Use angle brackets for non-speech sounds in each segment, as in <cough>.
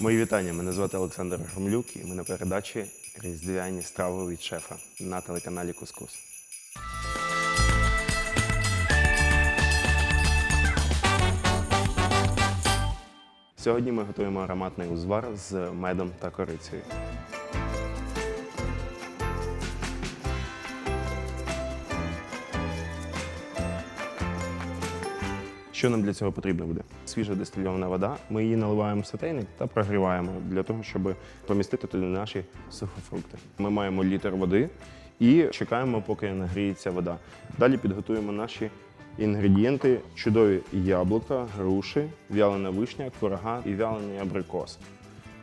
Мої вітання. Мене звати Олександр Громлюк, і ми на передачі Різдвяні страви від шефа на телеканалі Кускус. Сьогодні ми готуємо ароматний узвар з медом та корицею. Що нам для цього потрібно буде? Свіжа дистильована вода. Ми її наливаємо в сотейник та прогріваємо для того, щоб помістити туди наші сухофрукти. Ми маємо літр води і чекаємо, поки нагріється вода. Далі підготуємо наші інгредієнти: чудові яблука, груші, вялена вишня, курага і вялений абрикос.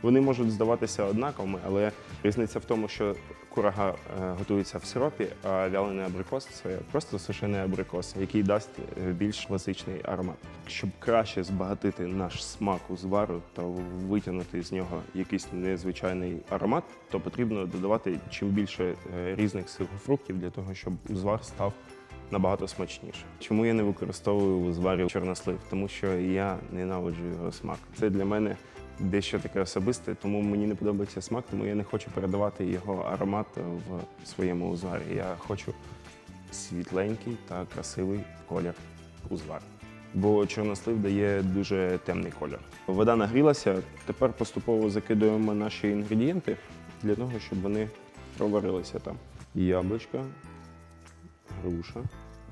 Вони можуть здаватися однаковими, але різниця в тому, що курага е, готується в сиропі, а вялений абрикос це просто сушений абрикос, який дасть е, більш класичний аромат. Щоб краще збагатити наш смак узвару та витягнути з нього якийсь незвичайний аромат, то потрібно додавати чим більше е, різних сухофруктів для того, щоб узвар став набагато смачніше. Чому я не використовую у зварі чорнослив? Тому що я ненавиджу його смак. Це для мене дещо таке особисте, тому мені не подобається смак, тому я не хочу передавати його аромат в своєму узварі. Я хочу світленький та красивий колір узвар. Бо чорнослив дає дуже темний колір. Вода нагрілася, тепер поступово закидуємо наші інгредієнти для того, щоб вони проварилися там. Яблучка, груша,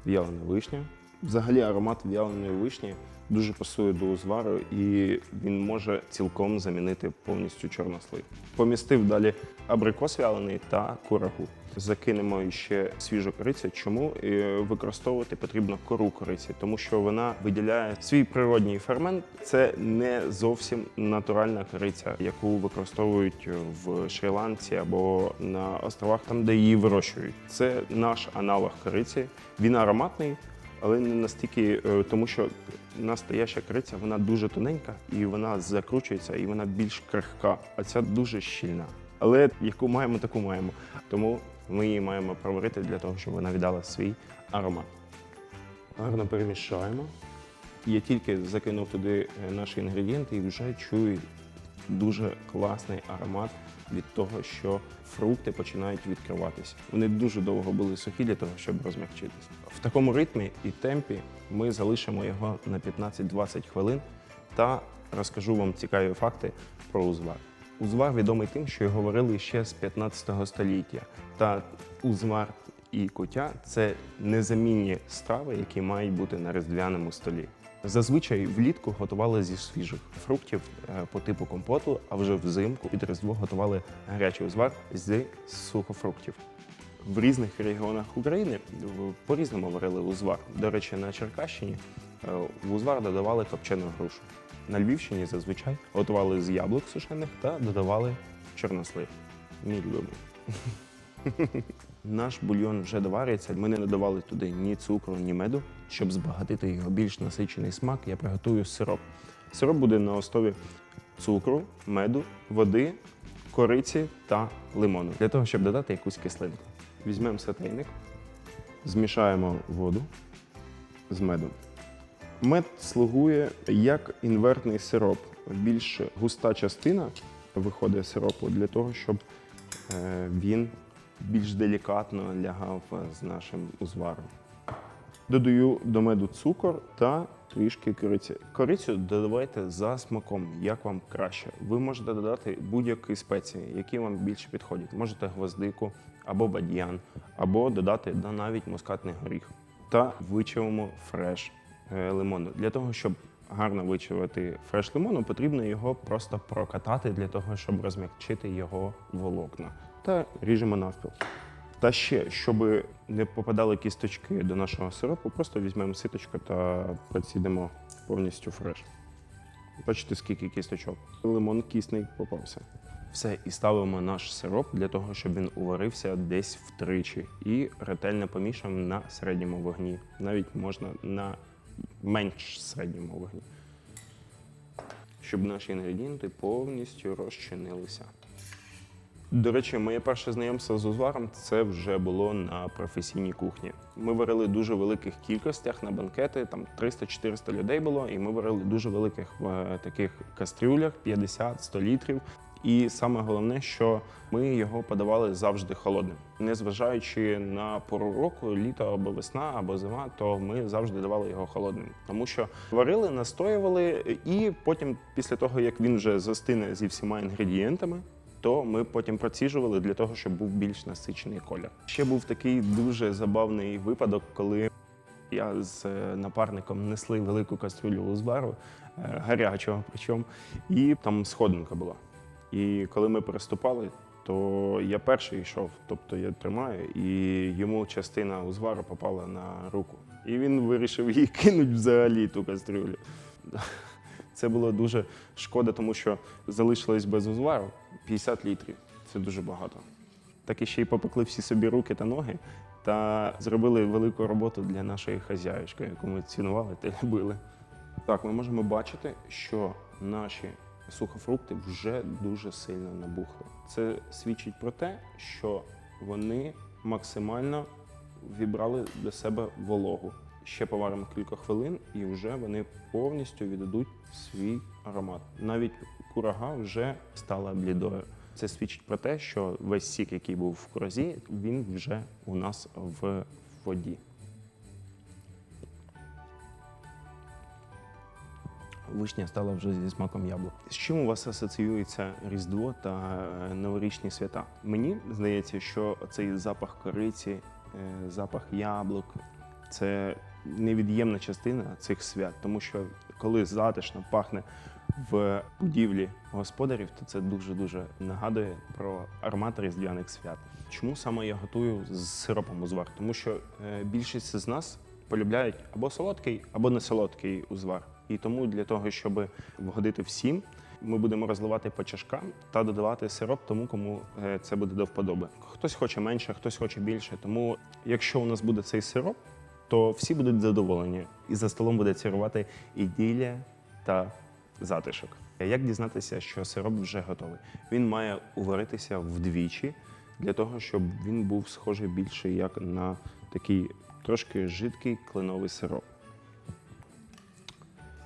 в'ялена вишня. Взагалі аромат в'яленої вишні дуже пасує до узвару і він може цілком замінити повністю чорнослив. Помістив далі абрикос вялений та курагу. Закинемо ще свіжу корицю. Чому Е, використовувати потрібно кору кориці? Тому що вона виділяє свій природній фермент. Це не зовсім натуральна кориця, яку використовують в Шрі-Ланці або на островах, там де її вирощують. Це наш аналог кориці. Він ароматний, але не настільки, е, тому що настояща кориця вона дуже тоненька і вона закручується, і вона більш крихка, а ця дуже щільна. Але яку маємо, таку маємо. Тому ми її маємо проварити для того, щоб вона віддала свій аромат. Гарно перемішаємо. Я тільки закинув туди е, наші інгредієнти і вже чую дуже класний аромат від того, що фрукти починають відкриватися. Вони дуже довго були сухі для того, щоб розмягчитися. В такому ритмі і темпі ми залишимо його на 15-20 хвилин та розкажу вам цікаві факти про узвар. Узвар відомий тим, що його варили ще з 15 століття. Та узвар і кутя це незамінні страви, які мають бути на різдвяному столі. Зазвичай влітку готували зі свіжих фруктів е, по типу компоту, а вже взимку під різдво готували гарячий узвар з сухофруктів. В різних регіонах України по-різному варили узвар. До речі, на Черкащині е, в узвар додавали копчену грушу. На Львівщині зазвичай готували з яблук сушених та додавали чорнослив. Мій любимий. Наш бульйон вже доварюється. Ми не додавали туди ні цукру, ні меду. Щоб збагатити його більш насичений смак, я приготую сироп. Сироп буде на основі цукру, меду, води, кориці та лимону. Для того, щоб додати якусь кислинку. Візьмемо сотейник, змішаємо воду з медом. Мед слугує як інвертний сироп. Більш густа частина виходить сиропу для того, щоб е, він більш делікатно лягав е, з нашим узваром. Додаю до меду цукор та трішки кориці. Корицю додавайте за смаком, як вам краще. Ви можете додати будь-які спеції, які вам більше підходять. Можете гвоздику або бадьян, або додати да, навіть мускатний горіх. Та вичавимо фреш е, лимону. Для того, щоб гарно вичавити фреш лимону, потрібно його просто прокатати для того, щоб розм'якчити його волокна. Та ріжемо навпіл. Та ще, щоб не попадали кісточки до нашого сиропу, просто візьмемо ситочку та процідимо повністю фреш. Бачите, скільки кісточок. Лимон кисний попався. Все, і ставимо наш сироп для того, щоб він уварився десь втричі. І ретельно помішуємо на середньому вогні. Навіть можна на менш середньому вогні. Щоб наші інгредієнти повністю розчинилися. До речі, моє перше знайомство з узваром це вже було на професійній кухні. Ми варили дуже великих кількостях на банкети, там 300-400 людей було, і ми варили дуже великих е, таких кастрюлях, 50-100 літрів. І саме головне, що ми його подавали завжди холодним. Незважаючи на пору року, літо або весна, або зима, то ми завжди давали його холодним. Тому що варили, настоювали, і потім, після того як він вже застине зі всіма інгредієнтами, то ми потім проціжували для того, щоб був більш насичений колір. Ще був такий дуже забавний випадок, коли я з е, напарником несли велику кастрюлю узвару, е, гарячого причому, і там сходинка була. І коли ми переступали, то я перший йшов, тобто я тримаю, і йому частина узвару попала на руку. І він вирішив її <laughs> кинути взагалі ту кастрюлю. Це було дуже шкода, тому що залишилось без узвару 50 літрів. Це дуже багато. Так і ще й попекли всі собі руки та ноги та зробили велику роботу для нашої хазяїчки, яку ми цінували та любили. Так, ми можемо бачити, що наші сухофрукти вже дуже сильно набухли. Це свідчить про те, що вони максимально вібрали до себе вологу. Ще поваримо кілька хвилин, і вже вони повністю віддадуть свій аромат. Навіть курага вже стала блідою. Це свідчить про те, що весь сік, який був в куразі, він вже у нас в воді. Вишня стала вже зі смаком яблук. З чим у вас асоціюється Різдво та е, новорічні свята? Мені здається, що цей запах кориці, е, запах яблук це невід'ємна частина цих свят, тому що коли затишно пахне в будівлі господарів, то це дуже дуже нагадує про аромат різдвяних свят. Чому саме я готую з сиропом узвар? Тому що е, більшість з нас полюбляють або солодкий, або не солодкий узвар. І тому для того, щоб вгодити всім, ми будемо розливати по чашкам та додавати сироп тому, кому е, це буде до вподоби. Хтось хоче менше, хтось хоче більше. Тому, якщо у нас буде цей сироп, то всі будуть задоволені, і за столом буде царувати іділля та затишок. Як дізнатися, що сироп вже готовий? Він має уваритися вдвічі для того, щоб він був схожий більше як на такий трошки жидкий кленовий сироп.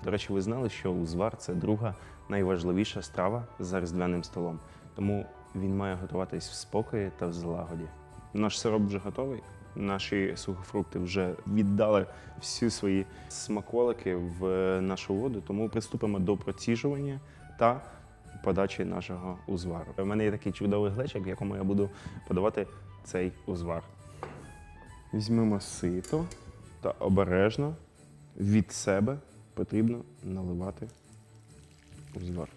До речі, ви знали, що узвар це друга найважливіша страва за різдвяним столом. Тому він має готуватись в спокої та в злагоді. Наш сироп вже готовий. Наші сухофрукти вже віддали всі свої смаколики в нашу воду, тому приступимо до проціжування та подачі нашого узвару. У мене є такий чудовий глечик, в якому я буду подавати цей узвар. Візьмемо сито та обережно від себе потрібно наливати узвар.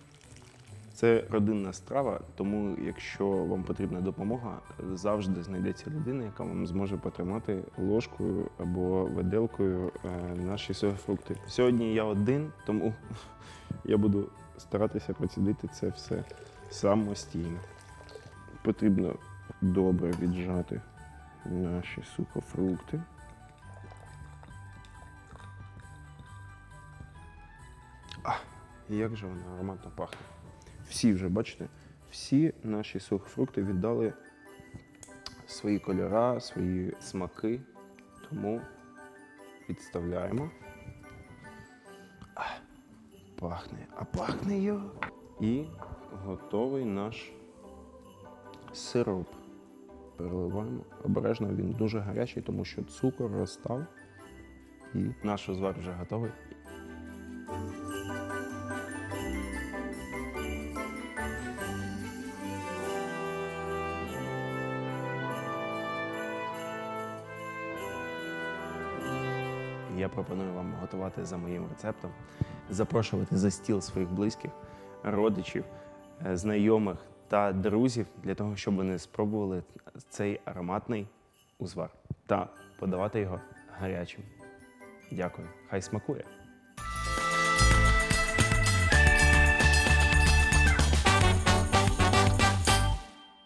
Це родинна страва, тому якщо вам потрібна допомога, завжди знайдеться людина, яка вам зможе потримати ложкою або виделкою е, наші сухофрукти. Сьогодні я один, тому я буду старатися процідити це все самостійно. Потрібно добре віджати наші сухофрукти. Як же вона ароматно пахне. Всі вже, бачите, всі наші сухофрукти віддали свої кольора, свої смаки. Тому підставляємо. А, пахне, а пахне його. І готовий наш сироп. Переливаємо. Обережно він дуже гарячий, тому що цукор розстав. І наш узвар вже готовий. Я пропоную вам готувати за моїм рецептом, запрошувати за стіл своїх близьких, родичів, е, знайомих та друзів для того, щоб вони спробували цей ароматний узвар та подавати його гарячим. Дякую, хай смакує!